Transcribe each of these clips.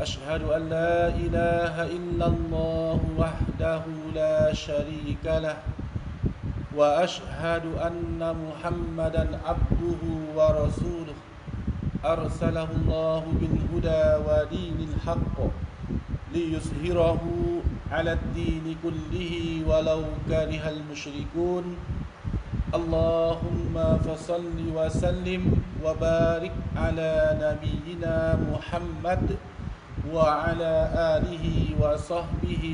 أشهد أن لا إله إلا الله وحده لا شريك له وأشهد أن محمدا عبده ورسوله أرسله الله بالهدى ودين الحق ليظهره على الدين كله ولو كره المشركون اللهم فصل وسلم وبارك على نبينا محمد وعلى آله وصحبه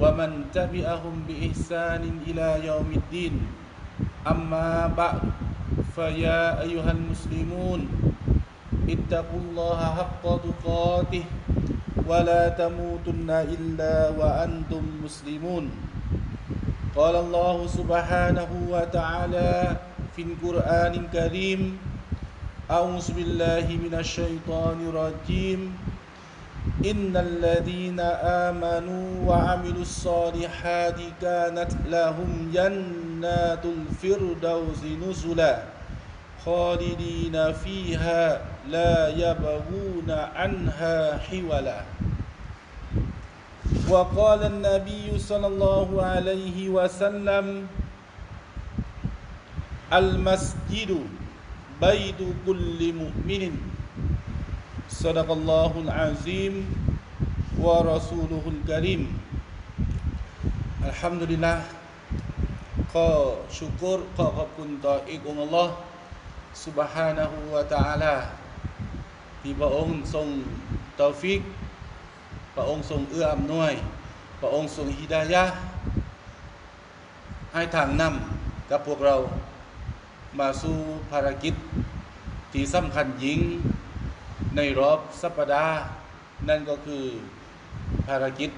ومن تبعهم بإحسان إلى يوم الدين. أما بعد فيا أيها المسلمون اتقوا الله حق تقاته ولا تموتن إلا وأنتم مسلمون. قال الله سبحانه وتعالى في القرآن الكريم أعوذ بالله من الشيطان الرجيم. إن الذين آمنوا وعملوا الصالحات كانت لهم جنات الفردوس نزلا خالدين فيها لا يبغون عنها حولا. وقال النبي صلى الله عليه وسلم المسجد بيت كل مؤمن. صدق الله العظيم ورسوله الكريم الحمد لله ก็ชุกรขอขอบคุณต่ออีกองค์อัลลอฮ์ سبحانه และ تعالى ที่พระองค์ทรงตอฟิก พระองค์ทรงเอื้ออำนวย พระองค์ทรงฮิดายะห์ให้ทางนำกับพวกเรามาสู่ภารกิจที่สำคัญยิ่ง ในรอบสัปดาห์นั่นก็คือภารกิจ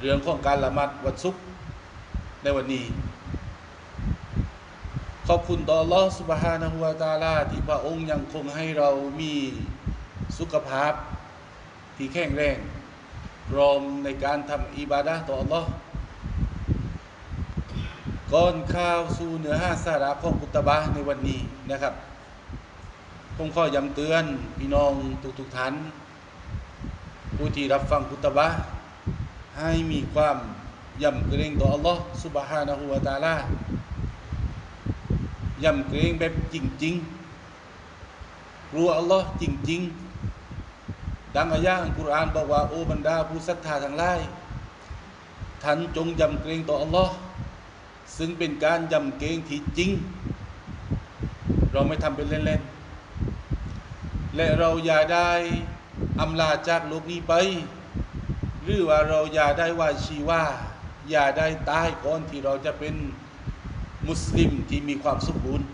เรื่องของการละหมัดวันศุกร์ในวันนี้ ขอบคุณต่อ Allah Subhanahu wa Taala ที่พระองค์ยังคงให้เรามีสุขภาพที่แข็งแรงพร้อมในการทำอิบาดะต่อ Allah ก่อนข้าวสู่เนื้อหาสาระของกุตบะในวันนี้นะครับ ผมขอย้ำเตือนพี่น้องทุกๆท่าน ผู้ที่รับฟังกุตบะให้มีความยำเกรงต่อ Allah Subhanahu wa Taala ยำเกรงแบบจริงๆรู้อัลลอฮ์จริง ๆ ดังอายะอัลกุรอานบอกว่าโอบรรดาผู้ศรัทธาทั้งหลายท่านจงยำเกรงต่ออัลลอฮ์ซึ่งเป็นการยำเกรงที่จริง เราไม่ทำเป็นเล่นๆ และเราอย่าได้อำลาจากโลกนี้ไป หรือว่าเราอย่าได้ว่าชีว่าอย่าได้ตายก่อนที่เราจะเป็นมุสลิมที่มีความสมบูรณ์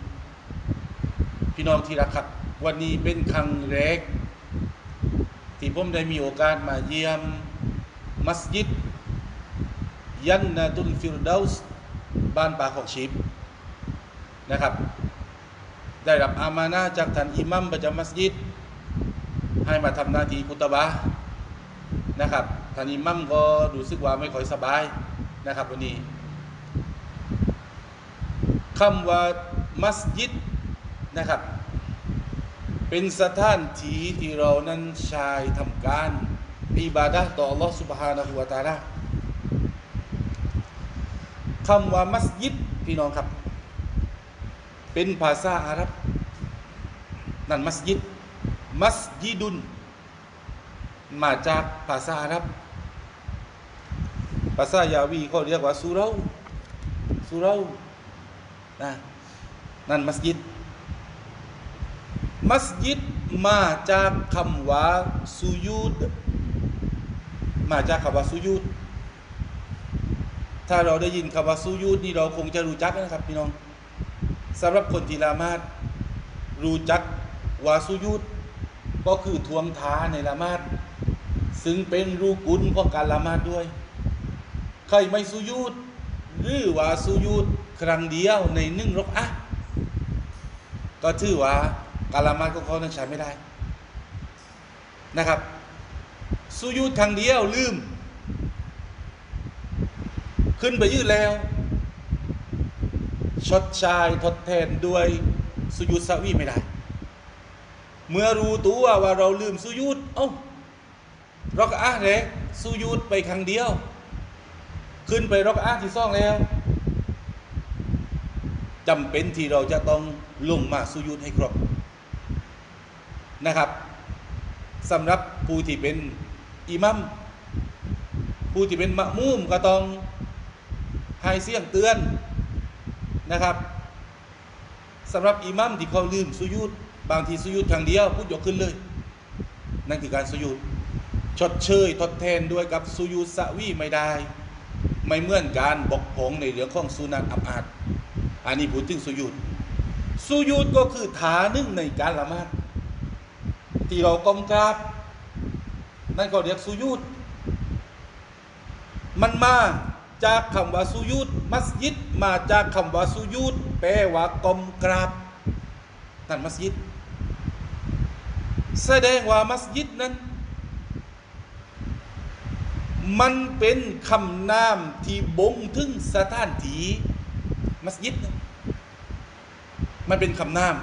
พี่น้องที่รักครับ วันนี้เป็นครั้งแรก ที่ผมได้มีโอกาสมาเยี่ยมมัสยิด ยันนาตุลฟิรดาส์บ้านป่าของชีพนะครับ ได้รับอามานะจากท่านอิมัมประจำมัสยิด ให้มาทำหน้าที่กุตบะนะครับท่านอิมัมก็รู้สึกว่าไม่ค่อยสบายนะครับวันนี้คำว่ามัสยิดนะครับ เป็นสถานที่ที่เรานั้นใช้ทำการอิบาดะต่อ Allah Subhanahu wa Taala คำว่ามัสยิดพี่น้องครับ เป็นภาษาอาหรับ นั่นมัสยิด มัสยิดุน มาจากภาษาอาหรับ ภาษายาวีเขาเรียกว่าสุเราสุเรานะนั่นมัสยิด มัสยิดมาจากคำว่าสุยูด มาจากคำว่าสุยูด ถ้าเราได้ยินคำว่าสุยูดนี่เราคงจะรู้จักนะครับพี่น้องสำหรับคนที่ละมาดรู้จักว่าสุยูด ก็คือทวงท้าในละมาดซึ่งเป็นรูกุลของการละมาดด้วย ใครไม่สุยูดหรือว่าสุยูดครั้งเดียวในหนึ่งรกอะก็ถือว่าการลามัดของเขานั้นใช้ไม่ได้นะครับสุยูดครั้งเดียวลืม ขึ้นไปยืดแล้วชดใช้ทดแทนด้วยสุยุดสวีไม่ได้ เมื่อรู้ตัวว่าเราลืมสุยุดเอ้าเราก็อะเลยสุยุดไปครั้งเดียว ขึ้นไปเราก็อะที่ซ่องแล้วจำเป็นที่เราจะต้องลงมาสุยุดให้ครบนะครับสำหรับผู้ที่เป็นอิมัมผู้ที่เป็นมะมุมก็ต้องให้เสียงเตือนนะครับสำหรับอิมัมที่เขาลืมสุยุด บางทีสุยุดครั้งเดียวพูดยกขึ้นเลย นั่นคือการสุยุดชดเชยทดแทนด้วยกับสุยุดสวีไม่ได้ ไม่เหมือนการบกพร่องในเรื่องของสุนัตอับอาดอันนี้พูดถึงสุยุดสุยุดก็คือฐานึ่งในการละหมาดที่เรากอมกราบนั่นก็เรียกสุยุดมันมาจากคำว่าสุยุดมัสยิดมาจากคำว่าสุยุดแปลว่ากลมกราบนั่นมัสยิด แสดงว่ามัสยิดนั้น มันเป็นคำนามที่บ่งถึงสถานที่มัสยิดมันเป็นคำนาม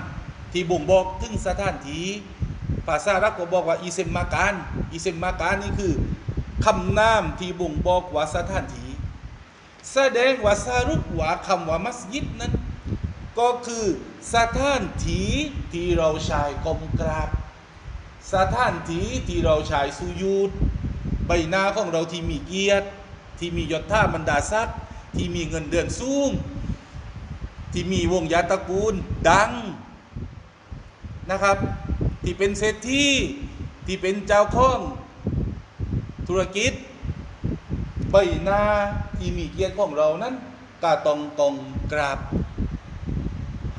ที่บ่งบอกถึงสถานที่ภาษารับก็บอกว่าอิเซมมาการอิเซมมาการนี่คือคำนามที่บ่งบอกว่าสถานที่แสดงว่าสรุปว่าคำว่ามัสยิดนั้น ก็คือสถานที่ที่เราใช้กลมกราบ สถานที่ที่เราใช้สุยูดใบหน้าของเราที่มีเกียรติ ที่มียศท่าบรรดาศักดิ์ที่มีเงินเดือนสูง ที่มีวงยาตระกูลดังนะครับ ที่เป็นเศรษฐีที่เป็นเจ้าของธุรกิจใบหน้าที่มีเกียรติของเรานั้นก็ต้องกองกราบ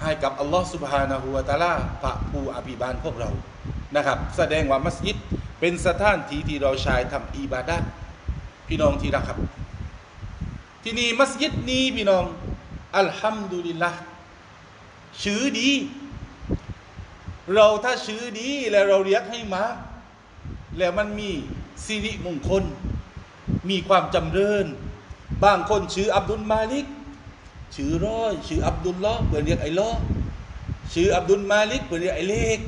ให้กับอัลลอฮ์สุบฮานะฮูวะตาลาพระผู้อภิบาลของเรา นะครับแสดงว่ามัสยิดเป็นสถานที่ที่เราใช้ทำอิบาดะพี่น้องที่รักครับ ที่นี่มัสยิดนี้พี่น้องอัลฮัมดุลิลละชื่อดี เราถ้าชื่อดีแล้วเราเรียกให้มา แล้วมันมีสิริมงคล มีความจำเริญ บางคนชื่ออับดุลมาลิก ชื่อร้อย ชื่ออับดุลลอเพื่อเรียกไอ้ล้อชื่ออับดุลมาลิกเพื่อเรียกไอ้เลข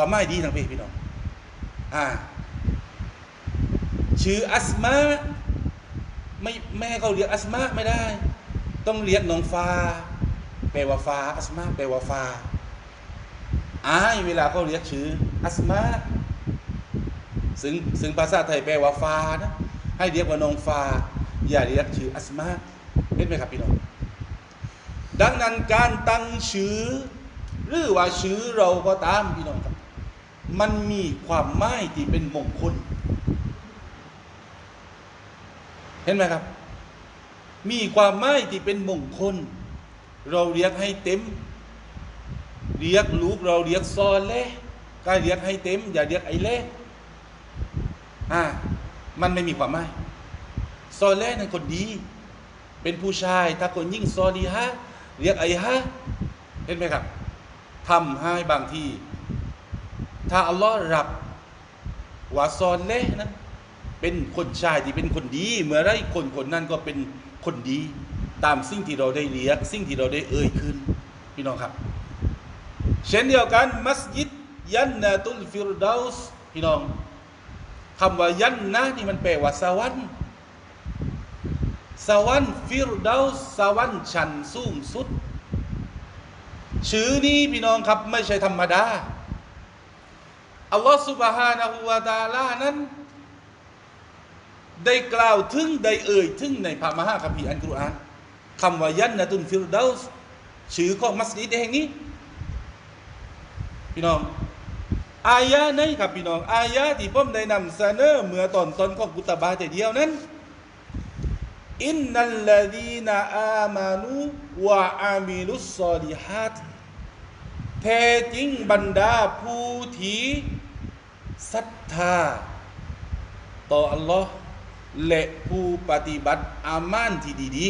ความหมายดีทางเพศพี่น้องอ่าชื่ออัสมาไม่แม่ให้เขาเรียกอัสมาไม่ได้ ต้องเรียกน้องฟ้าแปลว่าฟ้าอัสมาแปลว่าฟ้าอายเวลาเขาเรียกชื่ออัสมาซึ่งซึ่งภาษาไทยแปลว่าฟ้านะให้เรียกว่าน้องฟ้าอย่าเรียกชื่ออัสมาเห็นไหมครับพี่น้องดังนั้นการตั้งชื่อหรือว่าชื่อเราก็ตามพี่น้องครับ มันมีความหมายที่เป็นมงคล เห็นไหมครับ มีความหมายที่เป็นมงคล เราเรียกให้เต็ม เรียกลูกเราเรียกซอนเล่ก็เรียกให้เต็ม อย่าเรียกไอ้เล่อ่ามันไม่มีความหมายซอเล่นั่นคนดี เป็นผู้ชาย ถ้าคนยิ่งซอดีฮะเรียกไอ้ฮะเห็นไหมครับทำให้บางที ถ้าอัลลอฮ์รับวาซอนเล่นั้นเป็นคนชายที่เป็นคนดี เมื่อไรคนคนนั้นก็เป็นคนดี ตามสิ่งที่เราได้เรียก สิ่งที่เราได้เอ่ยขึ้น พี่น้องครับ เช่นเดียวกัน มัสยิดยันนาตุลฟิรดาสพี่น้องคำว่ายันนะนี่มันแปลว่าสวรรค์สวรรค์ฟิรดาสสวรรค์ชั้นสูงสุด ชื่อนี้พี่น้องครับไม่ใช่ธรรมดา อัลลอฮฺสุบฮานะฮูวาตาลานั้น ได้กล่าวถึงได้เอ่ยถึงในพระมหาคัมภีร์อันกุรอานคำว่ายันนะตุนฟิรดาสชื่อของมัสยิดแห่งนี้ พี่น้องอายะไหนครับพี่น้องอายะที่ผมได้นำเสนอเมื่อตอนต้นของกุตบาแต่เดียวนั้นอินนัลลดีนอามานุวะอามิลุสซอลิฮัตแท้จริงบรรดาผู้ที่ ศรัทธา ต่ออัลลอฮ์และผู้ปฏิบัติอามานที่ดี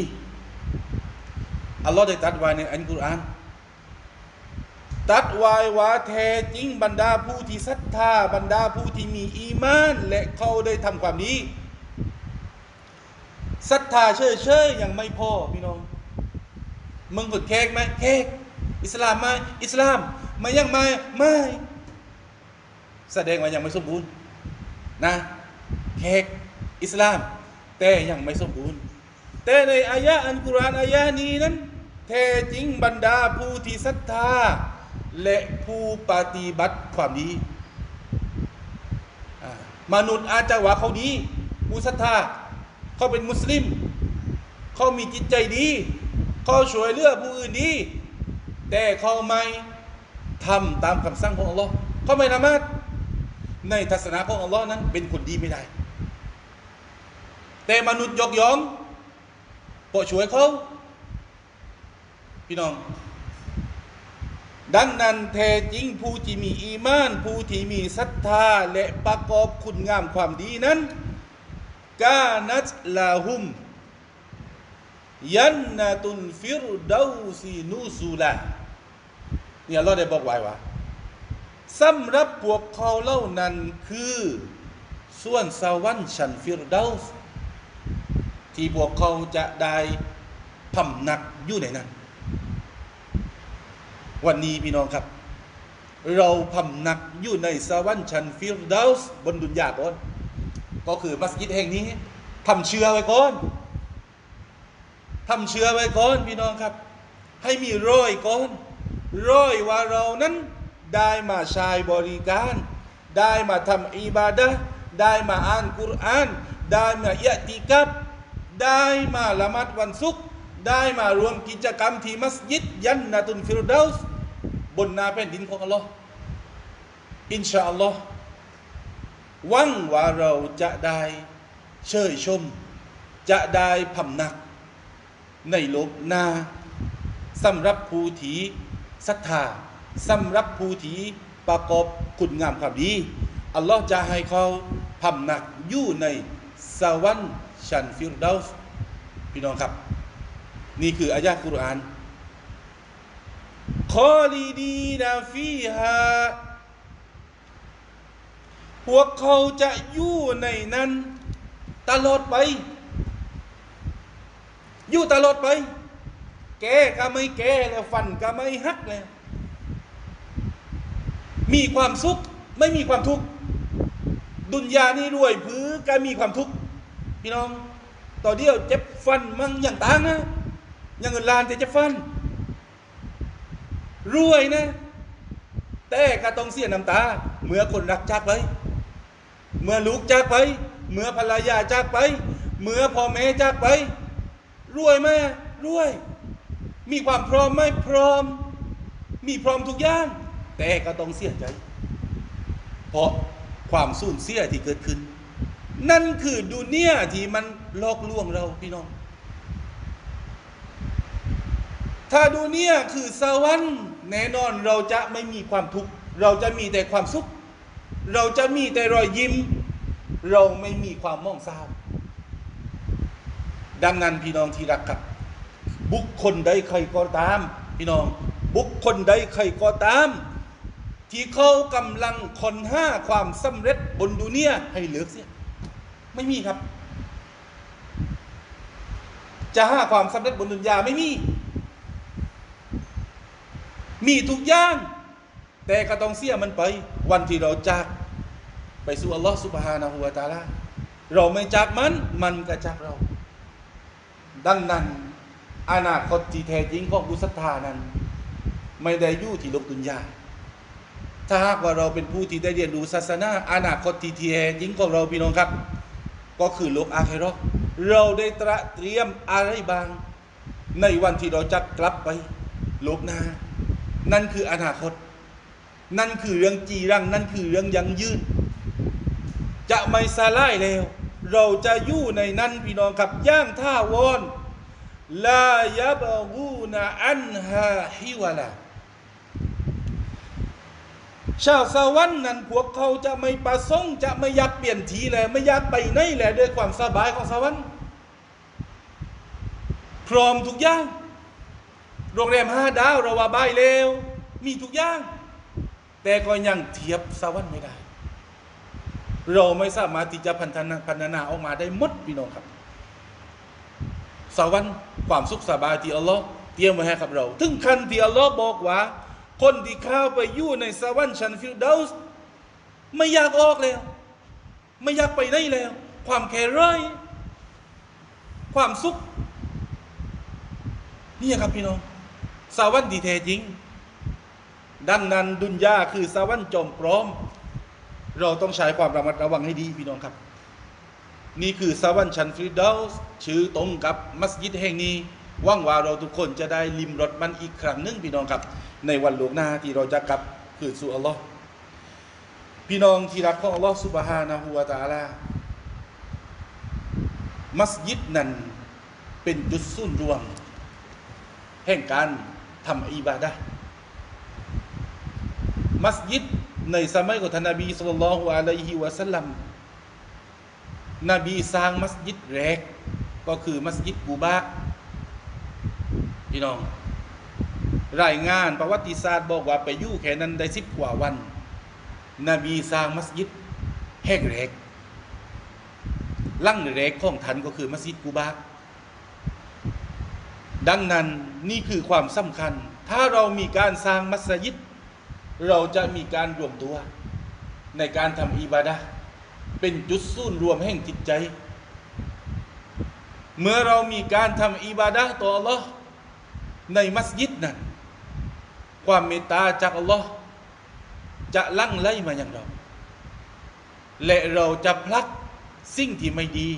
ๆอัลลอฮ์ได้ตรัดไว้ในอัลกุรอานตรัดไว้ว่าแท้จริงบรรดาผู้ที่ศรัทธาบรรดาผู้ที่มีอีมาน และเขาได้ทำความดีศรัทธาเฉยๆยังไม่พอพี่น้องมึงกดแขกไหมแขกอิสลามไหมอิสลามมายังไม่ไม่ แสดงว่ายังไม่สมบูรณ์นะแขกอิสลาม แต่ยังไม่สมบูรณ์ แต่ในอายะอันกุรานอายะนี้นั้นแท้จริงบรรดาผู้ที่ศรัทธา และผู้ปฏิบัติความดี มนุษย์อาจจะว่าเขาดีผู้ศรัทธาเขาเป็นมุสลิม เขามีจิตใจดี เขาช่วยเหลือผู้อื่นดี แต่เขาไม่ทำตามคำสั่งของอัลลอฮ์เขาไม่ละหมาด ในทัศนะของอัลลอฮ์นั้น เป็นคนดีไม่ได้ แต่มนุษย์ยกย่องโปรช่วยเขาพี่น้อง ดังนั้นแท้จริงผู้ที่มีอีมาน ผู้ที่มีศรัทธาและประกอบคุณงามความดีนั้นกานัตลาหุมยันนาตุนฟิรดาวซีนูซูลาเนี่ยเราได้บอกไว้ว่า สำหรับพวกเขาเล่านั้นคือส่วนสวรรค์ชั้นฟิรดาสที่พวกเขาจะได้พำหนักอยู่ในนั้นวันนี้พี่น้องครับ เราพำหนักอยู่ในสวรรค์ชั้นฟิรดาสบนดุนยาก่อนก็คือมัสยิดแห่งนี้ทำเชื่อไว้ก่อนทำเชื้อไว้ก่อนพี่น้องครับ ให้มีร้อยก่อนร้อยว่าเรานั้น ได้มาใช้บริการ ได้มาทำอิบาดะห์ได้มาอ่านกุรอาน ได้มาอิะติกับ ได้มาละมัดวันศุกร์ได้มารวมกิจกรรมที่มัสยิดยันนาตุนฟิรดาสบนนาแผ่นดินของอัลลอฮ์อินชาอัลลอฮ์หวังว่าเราจะได้เชยชม จะได้พำนัก ในโลกหน้าสำหรับผู้ที่ศรัทธา สำหรับผู้ที่ประกอบคุณงามความดี อัลลอฮ์จะให้เขาพำหนักอยู่ในสวรรค์ชั้นฟิรดาสพี่น้องครับ นี่คืออายะห์กุรอานคอลีดีนาฟีฮาพวกเขาจะอยู่ในนั้น ตลอดไป อยู่ตลอดไป แกก็ไม่แก่แล้วฟันก็ไม่หักแล้ว มีความสุขไม่มีความทุกข์ดุนยานี่รวยพื้ก็มีความทุกข์พี่น้อง ต่อเดียวเจ็บฟันมั่งอย่างต่างนะอย่างเงินล้านแต่เจ็บฟัน รวยนะ แต่ก็ต้องเสียน้ำตา เมื่อคนรักจากไป เมื่อลูกจากไป เมื่อภรรยาจากไป เมื่อพ่อแม่จากไป รวยไหมรวย มีความพร้อมไหมพร้อม มีพร้อมทุกอย่าง แต่ก็ต้องเสียใจ เพราะความสูญเสียที่เกิดขึ้น นั่นคือดูเนียที่มันลอกลวงเราพี่น้อง ถ้าดูเนียคือสวรรค์แน่นอนเราจะไม่มีความทุกข์เราจะมีแต่ความสุข เราจะมีแต่รอยยิ้ม เราไม่มีความม่องเศร้าดังนั้นพี่น้องที่รักครับบุคคลใดใครก็ตาม พี่น้อง บุคคลใดใครก็ตาม ที่เขากำลังคนห้าความสำเร็จบนดุเนียให้เหลือกเสียไม่มีครับ จะห้าความสำเร็จบนดุนยาไม่มี มีทุกอย่าง แต่ก็ต้องเสียมันไป วันที่เราจาก ไปสู่อัลลอฮ์สุบฮานะฮูวาตาลาเราไม่จากมัน มันก็จากเรา ดังนั้นอนาคตที่แท้จริงของผู้ศรัทธานั้น ไม่ได้อยู่ที่โลกดุนยา ถ้าหากว่าเราเป็นผู้ที่ได้เรียนรู้ศาสนาอนาคตที่แท้จริงของเราพี่น้องครับ ก็คือโลกอาคิเราะห์เราได้ตระเตรียมอะไรบาง ในวันที่เราจะกลับไปโลกหน้า นั่นคืออนาคต นั่นคือเรื่องจีรัง นั่นคือเรื่องยังยืนจะไม่สลายแล้ว เราจะอยู่ในนั้นพี่น้องครับย่างท่าวอนลายบกูนอันฮาฮิวะลา ชาวสวรรค์นั้นพวกเขาจะไม่ประสงค์จะไม่อยากเปลี่ยนทีแหละไม่อยากไปไหนแหละด้วยความสบายของสวรรค์พร้อมทุกอย่างโรงแรมห้าดาวเราว่าบายเร็วมีทุกอย่าง แต่ก็ยังเทียบสวรรค์ไม่ได้ เราไม่สามารถที่จะพัฒนาพัฒนาออกมาได้หมดพี่น้องครับสวรรค์ความสุขสบายที่อัลลอฮ์เตรียมไว้ให้กับเรา ถึงขั้นที่อัลลอฮ์บอกว่า คนที่เข้าไปอยู่ในสวรรค์ชั้นฟิลดาสไม่อยากออกแล้ว ไม่อยากไปไหนแล้ว ความแคร์ร้อยความสุขนี่ครับพี่น้องสวรรค์ที่แท้จริง ดังนั้นดุนยาคือสวรรค์จอมปลอม เราต้องใช้ความระมัดระวังให้ดีพี่น้องครับ นี่คือสวรรค์ชั้นฟิรดาสชื่อตรงกับมัสยิดแห่งนี้ว่างว่าเราทุกคนจะได้ลิมรสมันอีกครั้งหนึ่งพี่น้องครับ ในวันหลวงหน้าที่เราจะกลับคืนสู่อัลลอฮ์พี่น้องที่รักของอัลลอฮ์สุบฮานะฮูวะตาลามัสยิดนั้นเป็นจุดศูนย์รวม แห่งการทำอิบาดะมัสยิดในสมัยของท่านนบีสุลต่านละฮ์อะลัยฮิวะสัลลัมนบีสร้างมัสยิดแรก ก็คือมัสยิดกูบาพี่น้อง รายงานประวัติศาสตร์บอกว่าไปอยู่แค่นั้นได้สิบกว่าวัน นบีสร้างมัสยิดแห่งแรกลั่งแรกของท่านก็คือมัสยิดกูบาดังนั้นนี่คือความสำคัญ ถ้าเรามีการสร้างมัสยิด เราจะมีการรวมตัว ในการทำอิบาดะเป็นจุดศูนย์รวมแห่งจิตใจ เมื่อเรามีการทำอิบาดะต่อ Allah ในมัสยิดนั้น ความเมตตาจาก Allah จะลั่งไล่มาอย่างเรา และเราจะพลักสิ่งที่ไม่ดี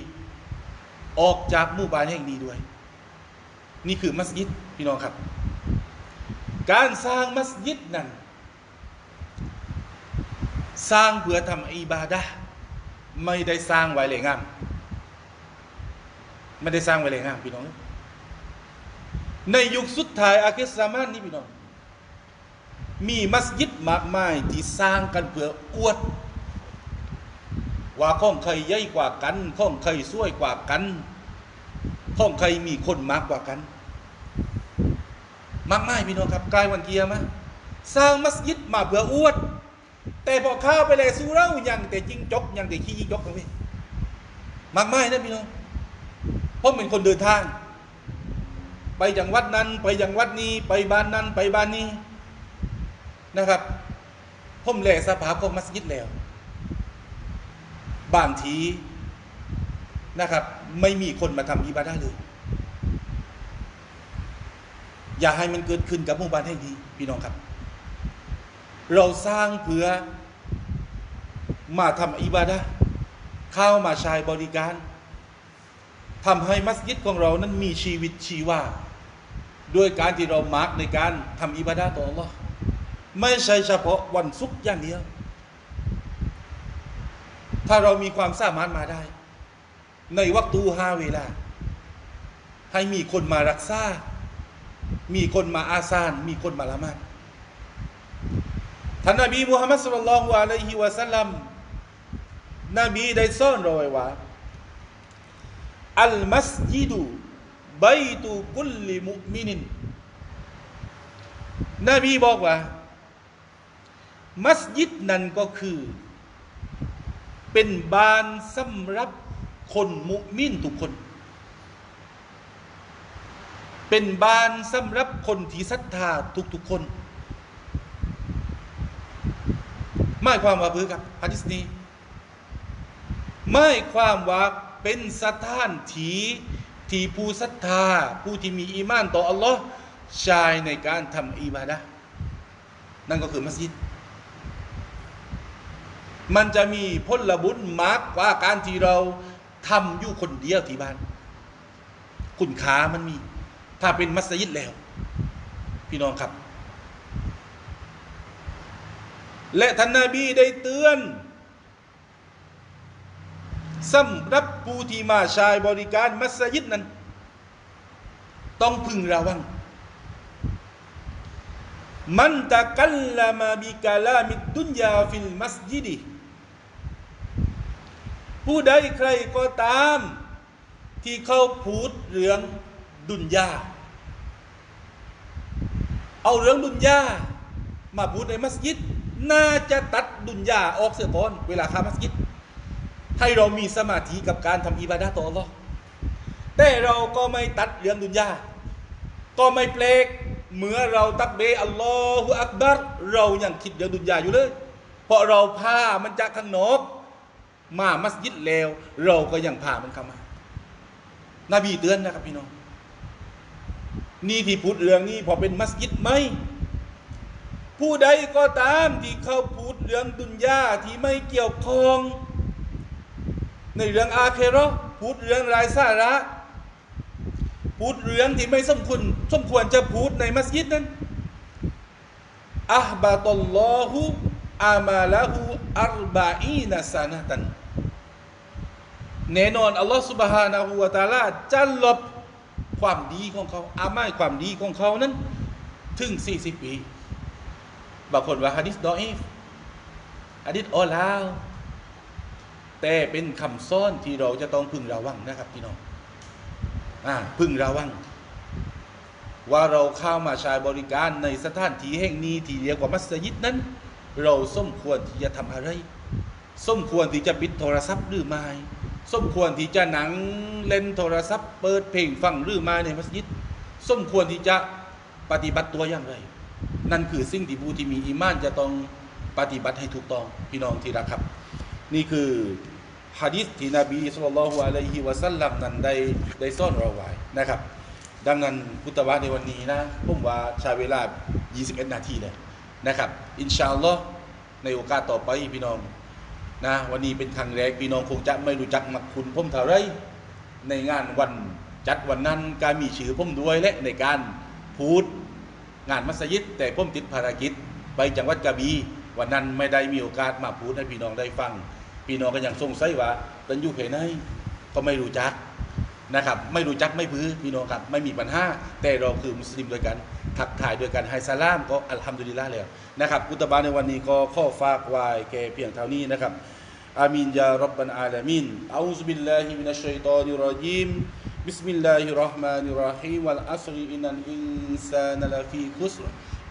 ออกจากหมู่บ้านแห่งนี้ด้วย นี่คือมัสยิดพี่น้องครับ การสร้างมัสยิดนั้น สร้างเพื่อทำอิบาดะไม่ได้สร้างไว้เลยงามไม่ได้สร้างไว้เลยงามพี่น้อง ในยุคสุดท้ายอาคิสซามานนี่พี่น้อง มีมัสยิดมากมายที่สร้างกันเพื่ออวด ว่าข้องใครใหญ่กว่ากันข้องใครสวยกว่ากันข้องใครมีคนมากกว่ากัน มากมายพี่น้องครับกลายวันเกียร์มาสร้างมัสยิดมาเพื่ออวด แต่พอเข้าไปเลยสู้เรายังแต่จริงจกยังแต่ขี้ยิงจกนะพี่มากมายนะพี่น้องเพราะเป็นคนเดินทาง ไปอย่างวัดนั้น ไปอย่างวัดนี้ ไปบ้านนั้น ไปบ้านนี้ นะครับผมแหล่สภาพของมัสยิดแล้ว บางทีนะครับ ไม่มีคนมาทำอิบาดะห์เลย อย่าให้มันเกิดขึ้นกับหมู่บ้านให้ดีพี่น้องครับ เราสร้างเพื่อมาทำอิบาดะห์เข้ามาใช้บริการทำให้มัสยิดของเรานั้นมีชีวิตชีวาด้วยการที่เรามาร์กในการทำอิบาดะห์ต่อ Allah ไม่ใช่เฉพาะวันศุกร์อย่างเดียว ถ้าเรามีความสามารถมาได้ ในวัตูฮาเวลา ให้มีคนมารักษา มีคนมาอาซาน มีคนมาละมาดท่านนบีมุฮัมมัดสุลลัลลอฮุอะลัยฮิวะสัลลัมนบีได้สอนเราไว้ว่าอัลมัสยิดุบัยตุกุลลิมุมินินนบีบอกว่า มัสยิดนั้นก็คือ เป็นบานสำหรับคนมุมินทุกคน เป็นบานสำหรับคนที่ศรัทธาทุกๆคนหมายความว่าเพื่อกับฮะดิษนี้หมายความว่าเป็นสถานที่ที่ผู้ศรัทธา ผู้ที่มีอีมานต่ออัลลอฮ์ใช้ในการทำอิบาดะนั่นก็คือมัสยิด มันจะมีผลบุญมากกว่าการที่เราทำอยู่คนเดียวที่บ้าน คุณค่ามันมี ถ้าเป็นมัสยิดแล้ว พี่น้องครับ และท่านนาบีได้เตือนสำหรับผู้ที่มาใช้บริการมัสยิดนั้น ต้องพึงระวัง มันตะกัลลามาบิกาลามิดดุนยาฟิลมัสยิดิ ผู้ใดใครก็ตาม ที่เขาพูดเรื่องดุนยาเอาเรื่องดุนยามาพูดในมัสยิด น่าจะตัดดุนยาออกเสียก่อนเวลาเข้ามัสยิด ให้เรามีสมาธิกับการทำอิบาดะต่อ Allah แต่เราก็ไม่ตัดเรื่องดุนยาก็ไม่เปลกเมื่อเราตักเบอัลลอฮฺอักบัรเรายังคิดเรื่องดุนยาอยู่เลย เพราะเราพามันจากข้างนอก มามัสยิดแล้ว เราก็ยังพามันเข้ามา นบีเตือนนะครับพี่น้อง นี่ที่พูดเรื่องนี้พอเป็นมัสยิดไหมผู้ใดก็ตามที่เขาพูดเรื่องดุนยาที่ไม่เกี่ยวข้อง ในเรื่องอาเคโรอพูดเรื่องรายสาระพูดเรื่องที่ไม่สมควรสมควรจะพูดในมัสยิดนั้นอัฮบะตัลลอฮุอามาละหูอัรบะอีนัสานะตัน แน่นอนอัลลอฮฺสุบฮานะฮูวะตาลาจะลบความดีของเขาอาไม่ความดีของเขานั้น ถึง 40 ปี บางคนว่าฮะดิษดออีฟฮะดิษออลาว แต่เป็นคำซ่อนที่เราจะต้องพึงระวังนะครับพี่น้องอ่าพึงระวัง ว่าเราเข้ามาใช้บริการในสถานที่แห่งนี้ที่เรียกว่ามัสยิดนั้น เราสมควรที่จะทำอะไร สมควรที่จะปิดโทรศัพท์หรือไม่ สมควรที่จะหนังเล่นโทรศัพท์ เปิดเพลงฟังหรือม่ในมัสยิดสมควรที่จะปฏิบัติตัวอย่างไร นั่นคือสิ่งที่ผู้ที่มีอีมานจะต้องปฏิบัติให้ถูกต้องพี่น้องที่รักครับ นี่คือฮะดิษที่นบีสุลต่านละฮ์อะลัยฮิวะสัลลัมนั้นได้ได้ซ่อนเราไว้นะครับ ดังนั้นพุทธวะในวันนี้นะผมว่าใช้เวลา 21 นาทีเลยนะครับ อินชาอัลลอฮ์ในโอกาสต่อไปพี่น้อง นะวันนี้เป็นครั้งแรกพี่น้องคงจะไม่รู้จักมักคุณผมเท่าไรในงานวันจัดวันนั้นการมีชื่อผมด้วยและในการพูดงานมัสยิด แต่ผมติดภารกิจ ไปจังหวัดกระบี่วันนั้นไม่ได้มีโอกาสมาพูดให้พี่น้องได้ฟัง พี่น้องก็ยังสงสัยว่าตันยู่เพไหนก็ไม่รู้จักนะครับ ไม่รู้จักไม่พื้พี่น้องครับ ไม่มีปัญหาแต่เราคือมุสลิมด้วยกัน ทักทายด้วยกันให้สลามก็อัลฮัมดุลิลละแล้วนะครับกุตบาในวันนี้ก็ข้อฝากไว้แก่เพียงเท่านี้นะครับอามีนยารับบันอาลามินอูซุบิลลาฮิมินัชชัยฏอนิรรจีม بسم الله الرحمن الرحيم والعصر إن الإنسان لفي خسر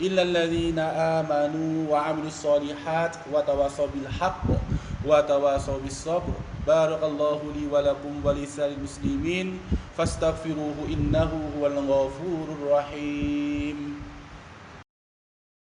إلا الذين آمنوا وعملوا الصالحات وتواصوا بالحق وتواصوا بالصبر بارك الله لي ولكم ولسائر المسلمين فاستغفروه إنه هو الغفور الرحيم